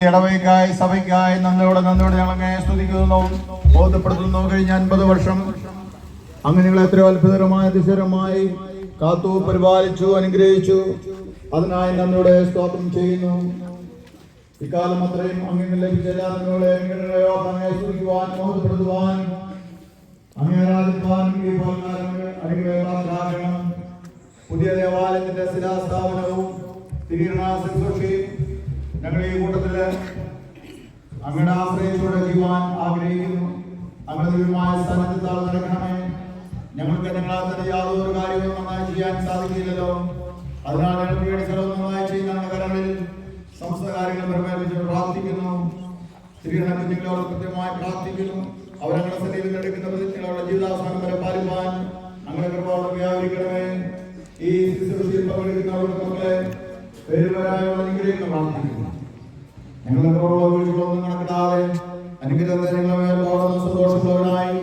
ഇടവയ്ക്കായി സഭയ്ക്കായി നന്ദിയോടെ നന്ദിയോടെ ഞങ്ങൾ അങ്ങനെ സ്തുതിക്കുന്നു ബോധ്യപ്പെടുത്തുന്നു. കഴിഞ്ഞ അൻപത് വർഷം അങ്ങ് നിങ്ങൾ എത്രയോ അത്ഭുതകരമായ അതിശയകരമായി കാത്തു പരിപാലിച്ചു അനുഗ്രഹിച്ചു. അതിനായി നന്ദിയുടെ സ്തോത്രം ചെയ്യുന്നു. ഇക്കാലം അത്രയും അങ്ങനെ ലഭിച്ച എല്ലാ നിങ്ങളെ നിങ്ങളെയോ അങ്ങനെ സ്തുതിക്കുവാൻ ബോധ്യപ്പെടുത്തുവാൻ പോകാരങ്ങൾ അനുഗ്രഹമാക്കണം പുതിയ ദേവാലയത്തിന്റെ ശിലാസ്ഥാപനവും തിരീരണ ശുശ്രൂഷയും ഞങ്ങൾ ഈ കൂട്ടത്തിൽ അങ്ങയുടെ ആശ്രയത്തോടെ ജീവാൻ ആഗ്രഹിക്കുന്നു. അങ്ങയുടെ ദിവ്യമായ നടക്കണമേ. ഞങ്ങൾക്ക് ഞങ്ങളാൽ തന്നെ യാതൊരു കാര്യവും നന്നായി ചെയ്യാൻ സാധിക്കില്ലല്ലോ. അതിനാൽ ഞങ്ങൾക്ക് വേണ്ടി നന്നായി ചെയ്യുന്ന കരങ്ങളിൽ സമസ്ത കാര്യങ്ങൾ പരിപാലിച്ച് പ്രാർത്ഥിക്കുന്നു. കുഞ്ഞുങ്ങളോട് കൃത്യമായി പ്രാർത്ഥിക്കുന്നു. അവരങ്ങളുടെ ശരീരം എടുക്കുന്ന പ്രതിജ്ഞകളുടെ ജീവിതാവസാനം വരെ പാലിപ്പാൻ അങ്ങനെ കൃപയോട് വ്യാപരിക്കണമേ. ഈ ശുശ്രൂഷയിൽ പങ്കെടുക്കുന്നവരുടെ പേരുവരായുള്ള അനുഗ്രഹിക്കുന്ന പ്രാർത്ഥിക്കുന്നു ഞങ്ങളുടെ കുറവുള്ള വീഴ്ചകളൊന്നും കണക്കിടാതെ അനുഗ്രഹങ്ങളെ സന്തോഷമുള്ളവരായി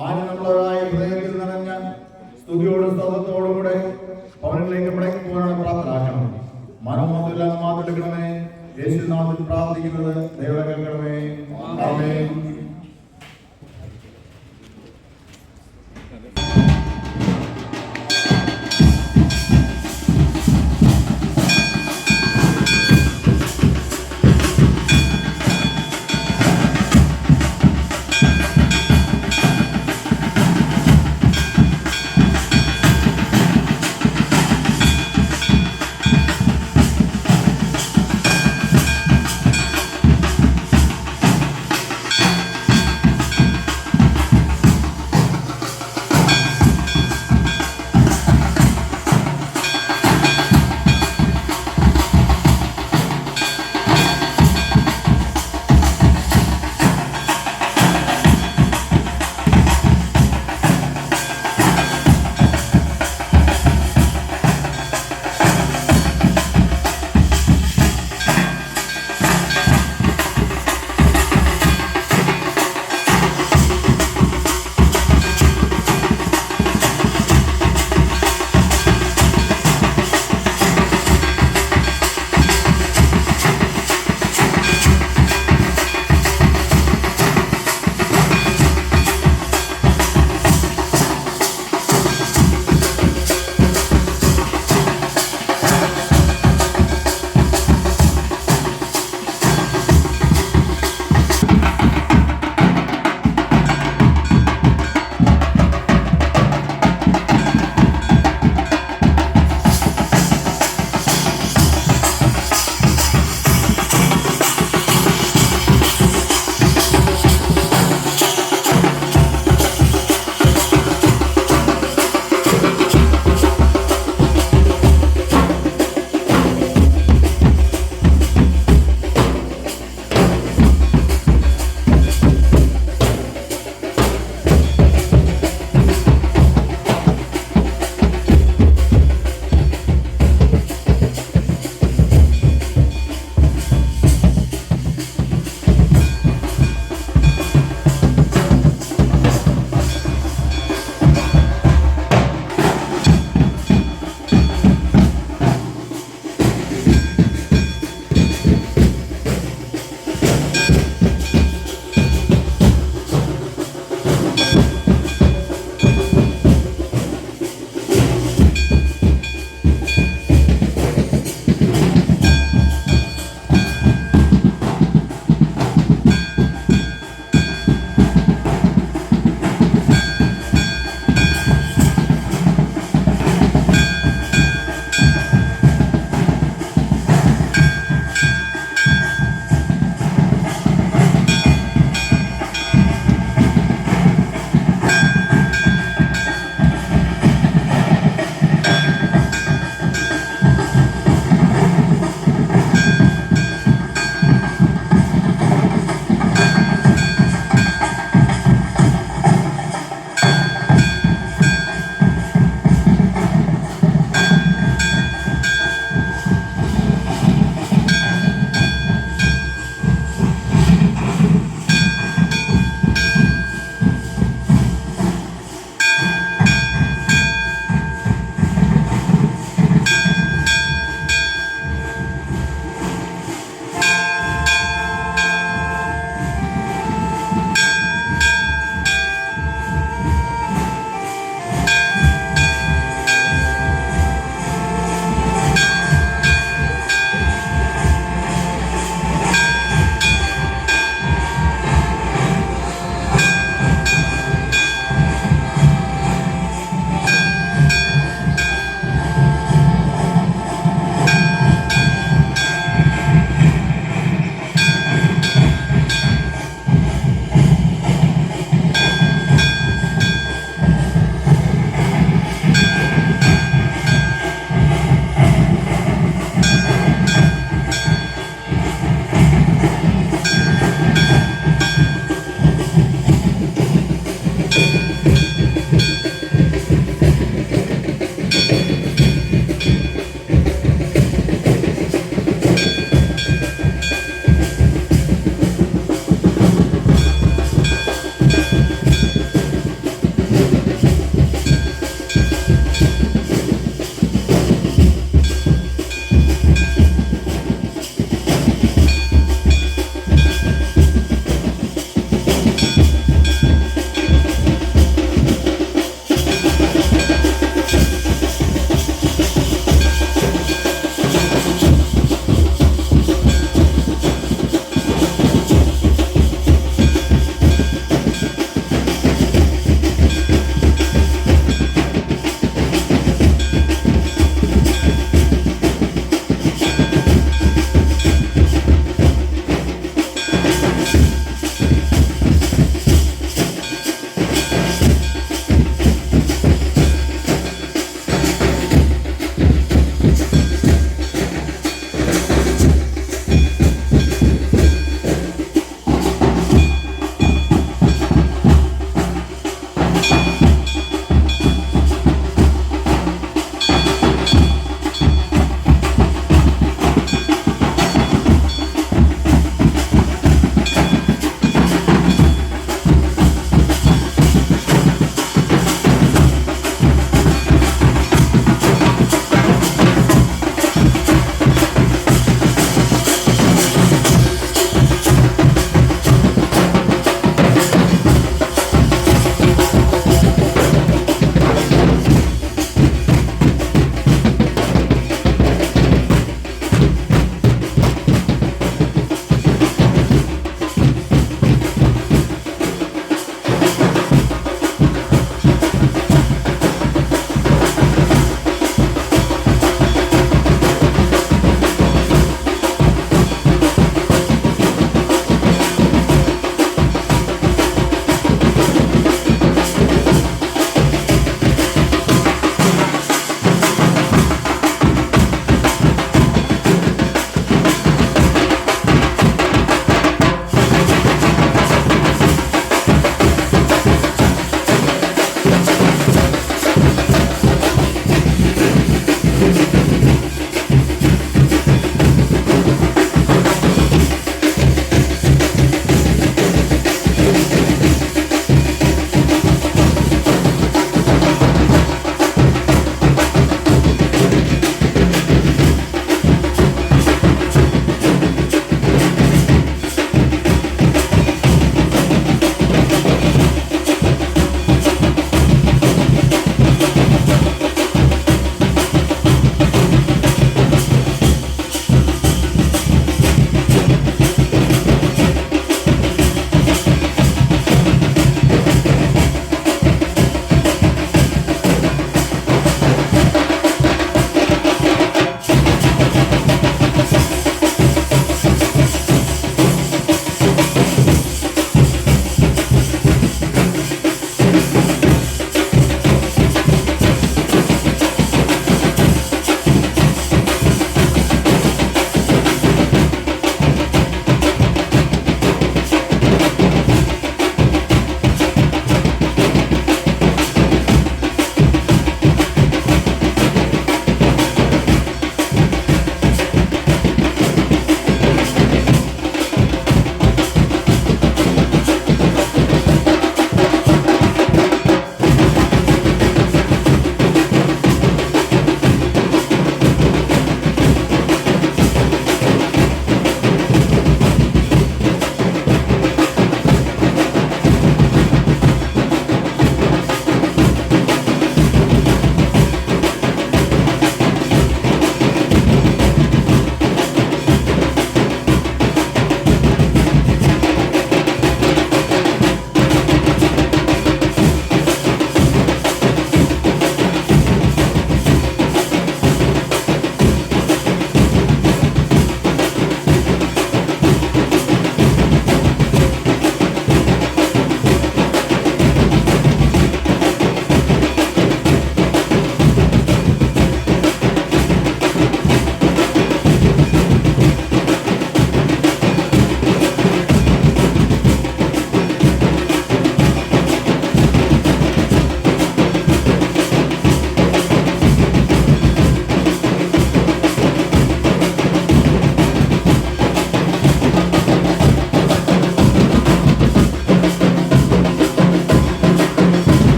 ആനന്ദമുള്ളവരായി ഹൃദയത്തിൽ നിറഞ്ഞ സ്തുതിയോടും സ്തോത്രത്തോടും കൂടെ പവനിലേക്ക് മടങ്ങി പോകാനുള്ള പ്രാപ്തരാക്കണം യേശുനാമത്തിൽ പ്രാർത്ഥിക്കുന്നത് ദൈവം കേൾക്കണമേ ആമേൻ.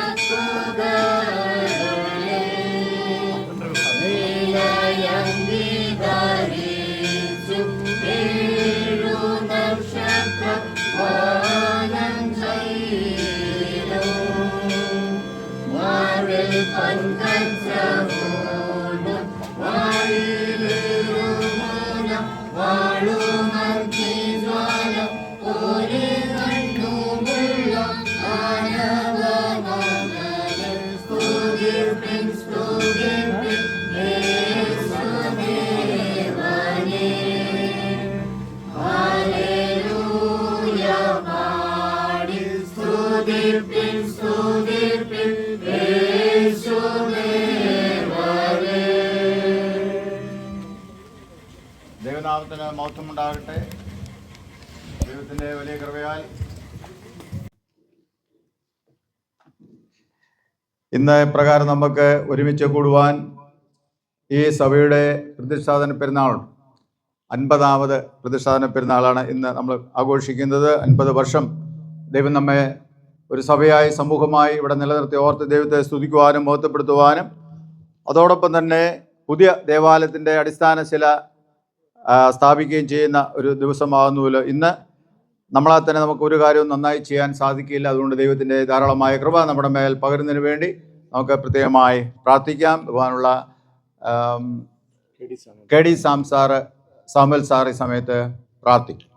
ー സ്തുതിപ്പിൻ സ്തുതിപ്പിൻ ദൈവനാമത്തിന് വലിയ കൃപയാൽ. ഇന്ന് പ്രകാരം നമുക്ക് ഒരുമിച്ച് കൂടുവാൻ ഈ സഭയുടെ പ്രതിഷ്ഠാപന പെരുന്നാളുണ്ട് അൻപതാമത് പ്രതിഷ്ഠാപന പെരുന്നാളാണ് ഇന്ന് നമ്മൾ ആഘോഷിക്കുന്നത്. അൻപത് വർഷം ദൈവം നമ്മെ ഒരു സഭയായി സമൂഹമായി ഇവിടെ നിലനിർത്തി ഓർത്ത് ദൈവത്തെ സ്തുതിക്കുവാനും മഹത്വപ്പെടുത്തുവാനും. അതോടൊപ്പം തന്നെ പുതിയ ദേവാലയത്തിന്റെ അടിസ്ഥാന ശില സ്ഥാപിക്കുകയും ചെയ്യുന്ന ഒരു ദിവസമാകുന്നുവല്ലോ. ഇന്ന് നമ്മളാൽ തന്നെ നമുക്ക് ഒരു കാര്യവും നന്നായി ചെയ്യാൻ സാധിക്കില്ല. അതുകൊണ്ട് ദൈവത്തിന്റെ ധാരാളമായ കൃപ നമ്മുടെ മേൽ പകരുന്നതിന് വേണ്ടി നമുക്ക് പ്രത്യേകമായി പ്രാർത്ഥിക്കാം. ആം, K D Sam sir. Samuel sir ഈ സമയത്ത് പ്രാർത്ഥിക്കും.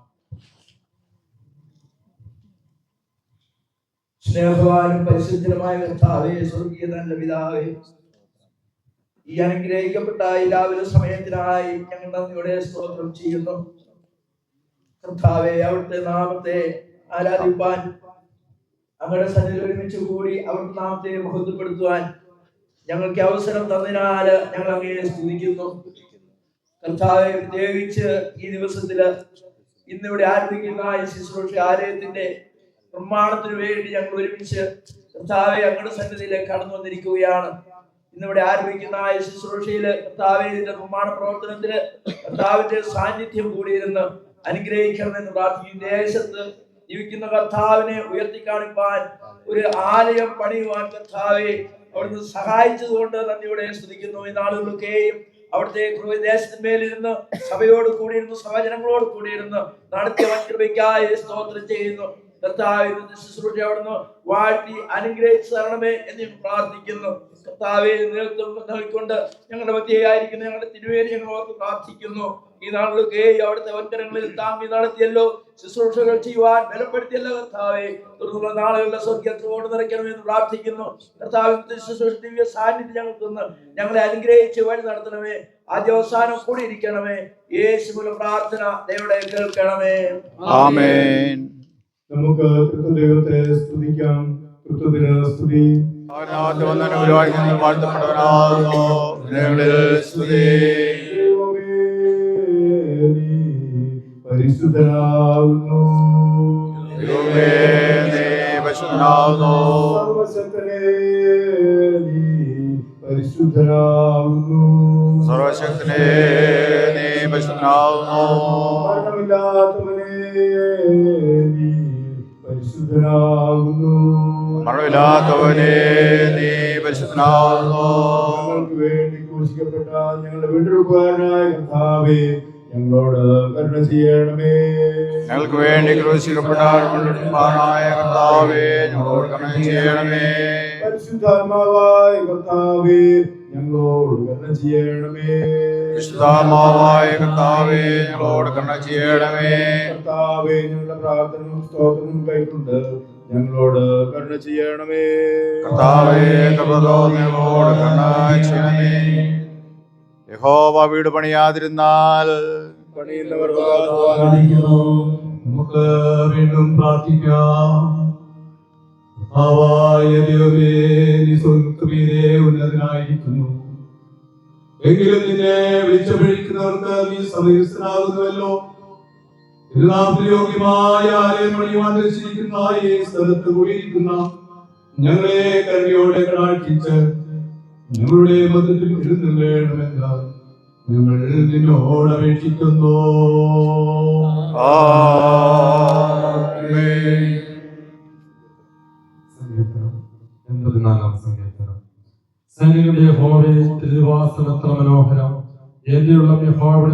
സ്നേഹവാനും പരിശുദ്ധനുമായ കർത്താവേ സ്വർഗീയ തന്റെ പിതാവേ ഈ അനുഗ്രഹിക്കപ്പെട്ട എല്ലാവരും സമയത്തിനായി ഞങ്ങൾ നന്ദിയുടെ സ്തോത്രം ചെയ്യുന്നു. കർത്താവെ അവിടുത്തെ നാമത്തെ ആരാധിപ്പാൻ അങ്ങയുടെ സന്നിധി ഒരുമിച്ച് കൂടി അവിടുത്തെ നാമത്തെ മഹത്വപ്പെടുത്തുവാൻ ഞങ്ങൾക്ക് അവസരം തന്നതിനാൽ ഞങ്ങൾ അങ്ങയെ സ്തുതിക്കുന്നു. കർത്താവെ പ്രത്യേകിച്ച് ഈ ദിവസത്തിൽ ഇന്നിവിടെ ആരംഭിക്കുന്ന ശുശ്രൂഷ ആലയത്തിന്റെ നിർമ്മാണത്തിന് വേണ്ടി ഞങ്ങൾ ഒരുമിച്ച് കർത്താവെ അങ്ങയുടെ സന്നിധിയിലേക്ക് കടന്നു വന്നിരിക്കുകയാണ്. ഇന്നിവിടെ ആരംഭിക്കുന്ന ആ ശുശ്രൂഷയിൽ കർത്താവെ ഇതിന്റെ നിർമ്മാണ പ്രവർത്തനത്തിൽ കർത്താവിന്റെ സാന്നിധ്യം കൂടിയിരുന്ന് അനുഗ്രഹിക്കണമെന്ന് പ്രാർത്ഥിക്കും ദേശത്ത് ജീവിക്കുന്ന കർത്താവിനെ ഉയർത്തി കാണിപ്പാൻ ഒരു ആലയം പണിയുവാൻ കർത്താവെ അവിടുന്ന് സഹായിച്ചതുകൊണ്ട് നന്ദിയോടെ ശ്രദ്ധിക്കുന്നു ഈ നാളുകളൊക്കെയും അവിടുത്തെ ദേശത്തിന്മേലിരുന്ന് സഭയോട് കൂടിയിരുന്ന് സഹജനങ്ങളോട് കൂടിയിരുന്ന് നടത്തിയ വൻകൃപയ്ക്കായി സ്തോത്രം ചെയ്യുന്നു. കർത്താവിന്റെ ശുശ്രൂഷ അവിടുന്ന് വാഴ്ത്തി അനുഗ്രഹിച്ച് തരണമേ എന്ന് പ്രാർത്ഥിക്കുന്നു. കർത്താവെ നേതൃത്വം നൽകിക്കൊണ്ട് ഞങ്ങളുടെ മധ്യയായിരിക്കുന്ന ഞങ്ങളുടെ തിരുവേരി ഞങ്ങൾ ഓർത്ത് പ്രാർത്ഥിക്കുന്നു. ഈ നാളിലൊക്കെ അവിടുത്തെ വൻകരങ്ങളിൽ താങ്ങി നടത്തിയല്ലോ. ശുശ്രൂഷകൾ ചെയ്യുവാൻ ബലപ്പെടുത്തിയല്ലോ കർത്താവെ. തുടർന്നുള്ള നാളുകളിലെ സ്വർഗത്തോട് നിറയ്ക്കണമെന്ന് പ്രാർത്ഥിക്കുന്നു. കർത്താവിന്റെ ശുശ്രൂഷ ദിവ്യ സാന്നിധ്യം ഞങ്ങൾക്ക് തന്ന് ഞങ്ങളെ അനുഗ്രഹിച്ച് വഴി നടത്തണമേ. ആദ്യവസാനം കൂടിയിരിക്കണമേ യേശുവിന്റെ പ്രാർത്ഥന ദൈവയുടെ കേൾക്കണമേ. ആമേൻ. നമുക്ക് ദൈവത്തെ സ്തുതിക്കാം. കൃത്യത്തിന് സ്തുതി. വാഴ്ത്തപ്പെട്ടവനാകുന്നു സ്തുതി. പരിശുദ്ധനാകുന്നു. പരിശുദ്ധനാകുന്നു. പരിശുദ്ധനാകുന്നു. സർവശക്തനേ നീ പരിശുദ്ധനാകുന്നു. മറവില്ലാത്തവനെ നീ വേണ്ടി ക്രൂശിക്കപ്പെട്ട ഞങ്ങളുടെ വീണ്ടെടുപ്പുകാരനായ കർത്താവേ ഞങ്ങളോട് കരുണ ചെയ്യണമേ. ഞങ്ങൾക്ക് വേണ്ടി ക്രൂശിക്കപ്പെട്ട കൊണ്ടിരുപ്പാനായ കർത്താവേ ഞങ്ങളോട് കരുണ ചെയ്യണമേ. പരിശുദ്ധാത്മാവായ കർത്താവേ ഞങ്ങളോട് കരുണ ചെയ്യണമേ. വിശുദ്ധാത്മാവായ കർത്താവേ ഞങ്ങളോട് കരുണ ചെയ്യണമേ. കർത്താവേ ഞങ്ങളുടെ പ്രാർത്ഥനയും സ്തോത്രവും കൈക്കൊണ്ട് ഞങ്ങളോട് കരുണ ചെയ്യണമേ. കർത്താവേ കൃപതോ ഞങ്ങളോട് കരുണ ചെയ്യണമേ. യഹോവ വീട് പണിയാതിരുന്നാൽ പണിയുന്നവർ. നമുക്ക് വീണ്ടും പ്രാർത്ഥിക്കാം. ഉന്നതനായിരിക്കുന്നു. എങ്കിലും നിന്നെ വിളിച്ചപഴിക്കുന്നവർക്ക് നീ സമയസ്ഥനാകുന്നുവല്ലോ എല്ലാത്തിനും ഞങ്ങളെ കരുണയോടെ കാഴ്ചിച്ച് ഞങ്ങളുടെ മതത്തിൽ എഴുന്നള്ളേണമെന്ന് ഞങ്ങൾ നിന്നോട് അപേക്ഷിക്കുന്നു. എൺപത്തിനാലാം മനോഹരം എന്റെ ഉള്ള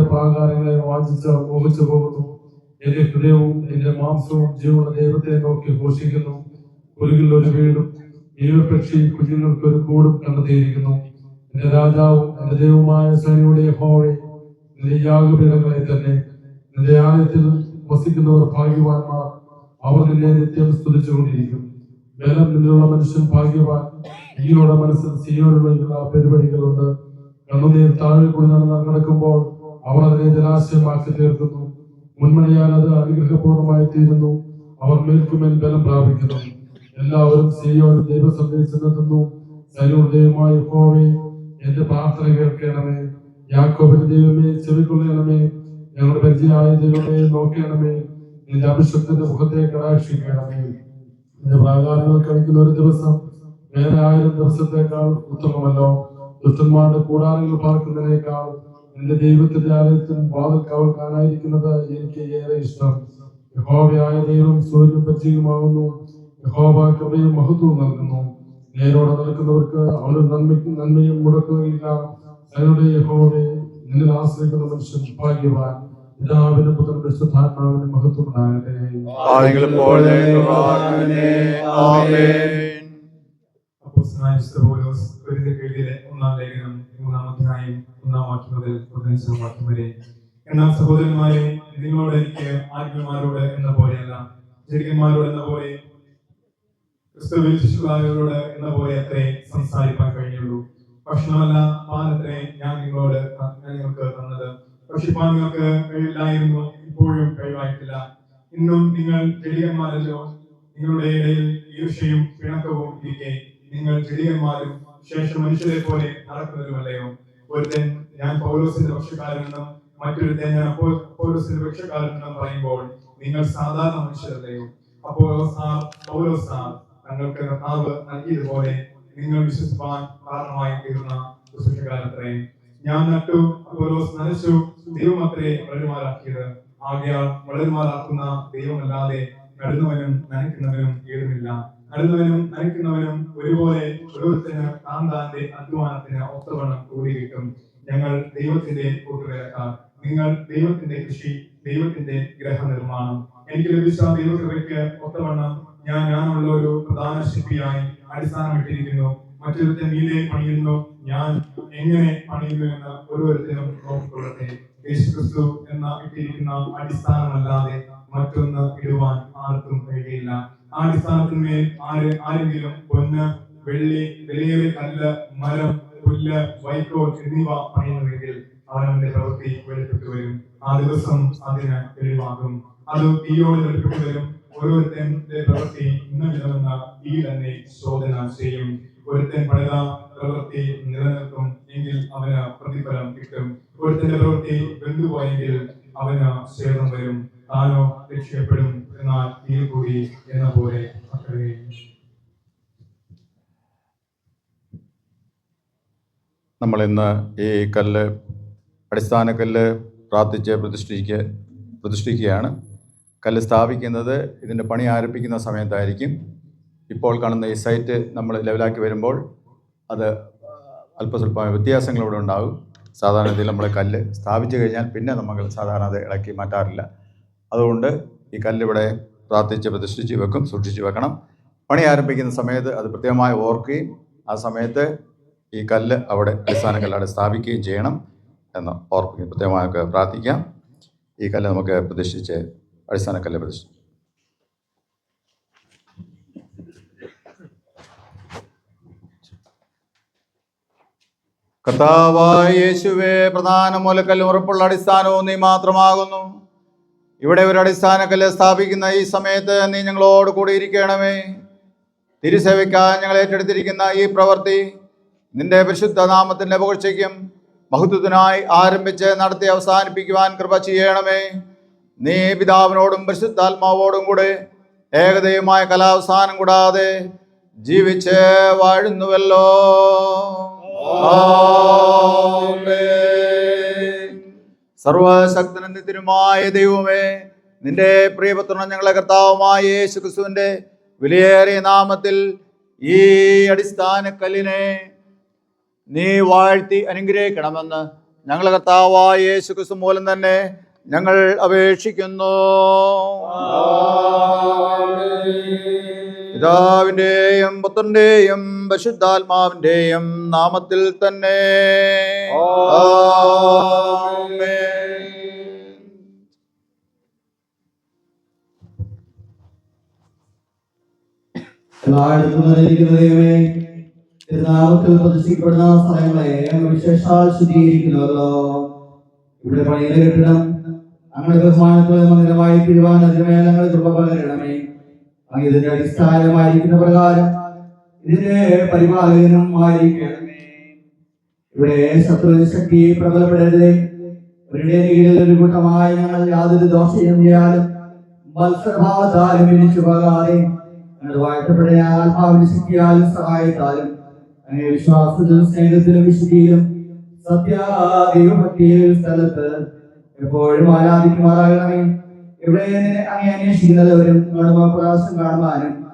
പ്രാകാരങ്ങളെ വാഞ്ചിച്ച് മോഹിച്ചു പോകുന്നു. എന്റെ ഹൃദയവും എന്റെ മാംസവും ജീവനുള്ള ദൈവത്തെ നോക്കി ഘോഷിക്കുന്നു. കുരുകിൽ ഒരു വീടും ജീവപക്ഷി കുഞ്ഞുങ്ങൾക്ക് ഒരു കൂടും കണ്ടെത്തിയിരിക്കുന്നു. എന്റെ രാജാവും എന്റെ ദൈവമായ സനിയുടെ ഹോവെ നിന്റെ യാഗപീഠങ്ങളെ തന്നെ നിന്റെ ആലയത്തിൽ വസിക്കുന്നവർ ഭാഗ്യവാന്മാർ. അവർ നിന്നെ നിത്യം സ്തുതിച്ചുകൊണ്ടിരിക്കും. ബലം നിന്നുള്ള മനുഷ്യൻ ഭാഗ്യവാൻ. ഈയോടെ മനസ്സിൽ സീയോടുകളിലുള്ള പരിപാടികളുണ്ട് കണ്ണുനീർ താഴെ കൂടി നടക്കുമ്പോൾ അവർ അതിനെ ജലാശയമാക്കി തീർക്കുന്നു. മുൻമണിയാൽ അത് അനുഗ്രഹപൂർണമായി തീരുന്നു. അവർ മേൽക്കുമേൽ ബലം പ്രാപിക്കുന്നു. എല്ലാവരും സിയോ ദൈവസഭയിൽ ചെന്നെത്തുന്നു സൈന്യമായ യഹോവേ എന്റെ പ്രാർത്ഥന കേൾക്കണമേ. യാക്കോബിന്റെ ദൈവമേ ചെവിക്കൊള്ളണമേ. ഞങ്ങളുടെ പരിചയമായ ദൈവമേ നോക്കണമേ. നിന്റെ അഭിഷക്തന്റെ മുഖത്തെ കടാക്ഷിക്കണമേ. നിന്റെ പ്രാകാരങ്ങൾ കഴിക്കുന്ന ഒരു ദിവസം വേറെ ആയിരം ദിവസത്തേക്കാൾ ഉത്തമമല്ലോ. ദുഷ്ടന്മാരുടെ കൂടാരങ്ങൾ പാർക്കുന്നതിനേക്കാൾ എന്റെ ദൈവത്തിന്റെ ആലയത്തിനും വാതിൽ കാവൽക്കാനായിരിക്കുന്നത് എനിക്ക് ഏറെ ഇഷ്ടം യഹോവയായ ദൈവം സൂര്യനും പച്ചയുമാകുന്നു യഹോവ കൃപയും മഹത്വവും നൽകുന്നു നേരോടെ നിൽക്കുന്നവർക്ക് അവന് നന്മയ്ക്കും നന്മയും മുടക്കുകയില്ല അതിനുടെ യഹോവയെ നിന്നിൽ ആശ്രയിക്കുന്ന മനുഷ്യൻ ഭാഗ്യവാൻ പിതാവിനും പുത്രനും വിശുദ്ധാത്മാവിനും മഹത്വം ഉണ്ടാകട്ടെ ഒന്നാം വാക്യം മുതൽ പതിനഞ്ചാം വാക്യം വരെ എന്നാൽ സഹോദരന്മാരെ നിങ്ങളോട് എനിക്ക് ആത്മീയന്മാരോട് എന്ന പോലെയല്ല ജനികന്മാരോട് എന്ന പോലെ ക്രിസ്തുവിൽ ശിശുക്കളായവരോട് എന്ന പോലെ അത്രേ സംസാരിക്കാൻ കഴിഞ്ഞുള്ളൂ. ഭക്ഷണമല്ല പാലത്രേ ഞാൻ നിങ്ങളോട് ഞാൻ നിങ്ങൾക്ക് തന്നത്. ഭക്ഷിപ്പാൻ നിങ്ങൾക്ക് കഴിയില്ലായിരുന്നു ഇപ്പോഴും കഴിവായിട്ടില്ല. ഇന്നും നിങ്ങൾ ജനികന്മാരല്ലോ നിങ്ങളുടെ ഇടയിൽ ഈർഷയും പിണക്കവും ഇരിക്കെ നിങ്ങൾ ജനികന്മാരും ശേഷം മനുഷ്യരെ പോലെ നടക്കുന്നവരുമല്ലയോ? ഒരുത്തൻ ഞാൻ പൗലോസിന്റെ പക്ഷക്കാരനെന്നും മറ്റൊരുത്തൻ ഞാൻ പൗലോസിന്റെ പക്ഷക്കാരനെന്നും പറയുമ്പോൾ നിങ്ങൾ സാധാരണ മനുഷ്യരല്ലേ അപ്പോൾ പൗലോസ് പൗലോസാർ തങ്ങൾക്ക് കർത്താവ് നൽകിയതുപോലെ നിങ്ങൾ വിശ്വസിപ്പാൻ കാരണമായി തീർന്ന ശുശ്രൂഷകാരത്രേ ഞാൻ നട്ടു അപ്പോലോസ് നനച്ചു ദൈവം അത്രേ വളരുമാറാക്കിയത്. ആകയാൽ വളരുമാറാക്കുന്ന ദൈവമല്ലാതെ നടുന്നവനും നനയ്ക്കുന്നവനും ഏതുമില്ല. നടുന്നവനും നനയ്ക്കുന്നവനും ഒരുപോലെ ഓരോരുത്തന് താൻ താന്റെ അധ്വാനത്തിന് ഒത്തവണ്ണം കൂടി കിട്ടും. ഞങ്ങൾ ദൈവത്തിന്റെ കൂട്ടുവേലക്കാർ നിങ്ങൾ ദൈവത്തിന്റെ കൃഷി ദൈവത്തിന്റെ ഗ്രഹനിർമ്മാണം എനിക്ക് ലഭിച്ച ദൈവകൃപയ്ക്ക് ഒത്തവണ്ണം ഞാൻ ഞാനുള്ള ഒരു പ്രധാന ശില്പിയായി അടിസ്ഥാനമിട്ടിരിക്കുന്നു. മറ്റൊരുത്തെ മീതെ പണിയുന്നു. ഞാൻ എങ്ങനെ പണിയുന്നു എന്ന് ഓരോരുത്തരും നോക്കിക്കൊള്ളട്ടെ. യേശുക്രിസ്തു എന്ന ഇട്ടിരിക്കുന്ന അടിസ്ഥാനമല്ലാതെ മറ്റൊന്ന് ഇടുവാൻ ആർക്കും കഴിയില്ല അടിസ്ഥാനത്തിന്മേൽ ആര് ആരെങ്കിലും പൊന്ന് വെള്ളി വിലയേറിയ കല്ല് മരം പുല്ല് വൈക്കോൽ എന്നിവ പണിയുന്നുവെങ്കിൽ അവനവന്റെ പ്രവൃത്തി വെളിപ്പെട്ടു വരും. ആ ദിവസം അതിന് തെളിവാകും. അത് തീയോട് വെളിപ്പെട്ടു വരും. ഓരോരുത്തന്റെ പ്രവൃത്തി ഇന്ന വിധമെന്ന തീ തന്നെ ശോധന ചെയ്യും. ഒരുത്തൻ പണിത പ്രവൃത്തി നിലനിൽക്കും എങ്കിൽ അവന് പ്രതിഫലം കിട്ടും. ഒരുത്തന്റെ പ്രവൃത്തി വെന്തുപോയെങ്കിൽ അവന് ക്ഷേമം വരും. താനോ രക്ഷിക്കപ്പെടും എന്നാൽ എന്ന പോലെ നമ്മൾ ഇന്ന് ഈ കല്ല് അടിസ്ഥാന കല്ല് പ്രാർത്ഥിച്ച് പ്രതിഷ്ഠിക്ക പ്രതിഷ്ഠിക്കുകയാണ്. കല്ല് സ്ഥാപിക്കുന്നത് ഇതിന്റെ പണി ആരംഭിക്കുന്ന സമയത്തായിരിക്കും. ഇപ്പോൾ കാണുന്ന ഈ സൈറ്റ് നമ്മൾ ലെവലാക്കി വരുമ്പോൾ അത് അല്പസ്വല്പമായ വ്യത്യാസങ്ങളിവിടെ ഉണ്ടാകും. സാധാരണ രീതിയിൽ നമ്മൾ കല്ല് സ്ഥാപിച്ചു കഴിഞ്ഞാൽ പിന്നെ നമ്മൾ സാധാരണ അത് ഇളക്കി മാറ്റാറില്ല. അതുകൊണ്ട് ഈ കല്ലിവിടെ പ്രാർത്ഥിച്ച് പ്രതിഷ്ഠിച്ച് വെക്കും സൂക്ഷിച്ച് വെക്കണം. പണി ആരംഭിക്കുന്ന സമയത്ത് അത് പ്രത്യേകമായി ഓർക്കുകയും ആ സമയത്ത് ഈ കല്ല് അവിടെ അടിസ്ഥാന കല്ലവിടെ സ്ഥാപിക്കുകയും ചെയ്യണം എന്ന് ഓർപ്പിക്കും. പ്രത്യേകമായി പ്രാർത്ഥിക്കാം. ഈ കല്ല് നമുക്ക് പ്രതിഷ്ഠിച്ച് അടിസ്ഥാന കല്ല് പ്രതിഷ്ഠിച്ചു കർത്താവായ യേശുവേ പ്രധാന മൂലക്കല്ല് ഉറപ്പുള്ള അടിസ്ഥാനവും നീ മാത്രമാകുന്നു. ഇവിടെ ഒരു അടിസ്ഥാന കല്ല് സ്ഥാപിക്കുന്ന ഈ സമയത്ത് നീ ഞങ്ങളോട് കൂടി ഇരിക്കണമേ. തിരുസേവയ്ക്കാൻ ഞങ്ങൾ ഏറ്റെടുത്തിരിക്കുന്ന ഈ പ്രവൃത്തി നിന്റെ പരിശുദ്ധ നാമത്തിന്റെ പുകഴ്ചയ്ക്കും മഹത്വത്തിനായി ആരംഭിച്ച് നടത്തി അവസാനിപ്പിക്കുവാൻ കൃപ ചെയ്യണമേ. നീ പിതാവിനോടും പരിശുദ്ധാത്മാവോടും കൂടെ ഏകദൈവമായ കലാവസാനം കൂടാതെ ജീവിച്ച് വാഴുന്നുവല്ലോ. സർവശക്തനും തിരുമായ ദൈവമേ നിന്റെ പ്രിയപുത്രനും ഞങ്ങളെ കർത്താവുമായ യേശു ക്രിസ്തുവിന്റെ വിലയേറിയ നാമത്തിൽ ഈ അടിസ്ഥാന കല്ലിനെ നീ വാഴ്ത്തി അനുഗ്രഹിക്കണമെന്ന് ഞങ്ങളെ കർത്താവായ യേശു ക്രിസ്തു മൂലം തന്നെ ഞങ്ങൾ അപേക്ഷിക്കുന്നു. പിതാവിന്റെയും പുത്രന്റെയും പരിശുദ്ധാത്മാവിന്റെയും നാമത്തിൽ തന്നെ. നിറഞ്ഞിരിക്കുന്ന ദൈവമേ തിരുനാമത്തിൽ പ്രദർശിക്കപ്പെടുന്ന സ്ഥലങ്ങളെ വിശേഷാൽ ശുദ്ധീകരിക്കുന്നല്ലോ ഇവിടെ പണിയുടെ കെട്ടിടം ഞങ്ങളുടെ ബഹുമാനത്തോടെ മന്ദിരമായി തിരുവാൻ അതിനുമേൽ ഞങ്ങൾ കൃപ പകരണമേ. ഇതിന്റെ അടിസ്ഥാനമായിരിക്കുന്ന പ്രകാരം ഇതിന്റെ പരിപാലകനും ആയിരിക്കണമേ. ഇവിടെ ശത്രു ശക്തി പ്രബലപ്പെടരുതേ. അവരുടെ കീഴിൽ ഒരു കൂട്ടമായി ഞങ്ങൾ യാതൊരു ദോഷയും ചെയ്യാനും മത്സരഭാവത്താലും ഞങ്ങളുടെ വാഴ്ത്തപ്പെട്ട ആത്മാവിന്റെ ശക്തിയാലും സഹായത്താലും അങ്ങനെ വിശ്വാസത്തിലും സ്നേഹത്തിലും വിശുദ്ധിയിലും സത്യാദൈവഭക്തിയിലും സ്ഥലത്ത് എപ്പോഴും ആരാധിക്കുമാറാകണമേ. ഇവിടെ അങ്ങനെ അങ്ങേ അന്വേഷിക്കുന്നവരും ഞങ്ങളുടെ പ്രകാശം കാണുവാനും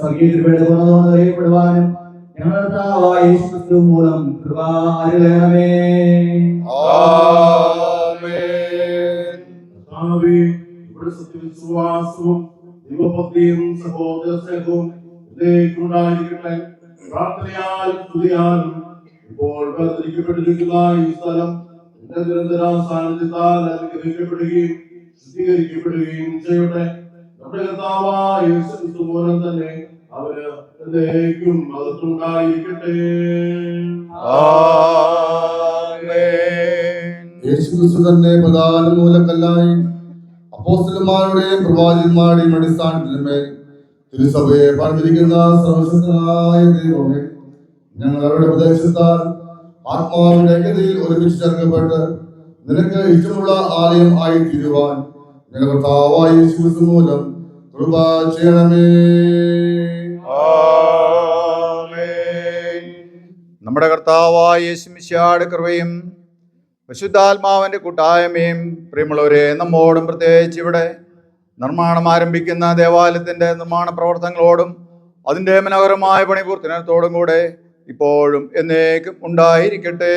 സ്വർഗീയ ഗുണതോന്ന് അറിയപ്പെടുവാനും ഞങ്ങളുടെ മൂലം കൃപ അരുളണമേ. ആമേൻ. കർത്താവേ, ഇവിടെ സത്യവിശ്വാസവും ദൈവഭക്തിയും സഹോദര സ്നേഹവും ഉണ്ടായിരിക്കട്ടെ പ്രാർത്ഥനയാൽ സ്തുതിയാലും ഇപ്പോൾ വേർതിരിക്കപ്പെട്ടിരിക്കുന്ന ഈ സ്ഥലം നിന്റെ നിരന്തര സാന്നിധ്യത്താൽ അനുഗ്രഹിക്കപ്പെടുകയും ശുദ്ധീകരിക്കപ്പെടുകയും ചെയ്യട്ടെ. നമ്മുടെ കർത്താവായ യേശു മൂലം തന്നെ അവർ എന്നേക്കും അകത്തുണ്ടായിരിക്കട്ടെ. ആമേൻ. യേശുക്രിസ്തു തന്നെ പ്രധാന മൂലക്കല്ലായി അപ്പോസ്റ്റലന്മാരുടെയും പ്രവാചകന്മാരുടെയും അടിസ്ഥാനത്തിന്മേൽ തിരുസഭയെ പറഞ്ഞിരിക്കുന്ന സർവശക്തനായ ദൈവമേ ഞങ്ങൾ അവരുടെ പ്രദേശത്താൽ ആത്മാവിന്റെ ഏകതയിൽ ഒരുമിച്ച് ചേർക്കപ്പെട്ട് നിനക്ക് ഇഷ്ടമുള്ള ആലയം ആയി തീരുവാൻ ഞങ്ങളുടെ മൂലം കൃപ ചെയ്യണമേ. നമ്മുടെ കർത്താവായ ശിമിശാട് കൃപയും പരിശുദ്ധാത്മാവിന്റെ കൂട്ടായ്മയും പ്രിയമുള്ളവരെ നമ്മോടും പ്രത്യേകിച്ച് ഇവിടെ നിർമ്മാണം ആരംഭിക്കുന്ന ദേവാലയത്തിന്റെ നിർമ്മാണ പ്രവർത്തനങ്ങളോടും അതിന്റെ മനോഹരമായ പണിപൂർത്തിനത്തോടും കൂടെ ഇപ്പോഴും എന്നേക്കും ഉണ്ടായിരിക്കട്ടെ.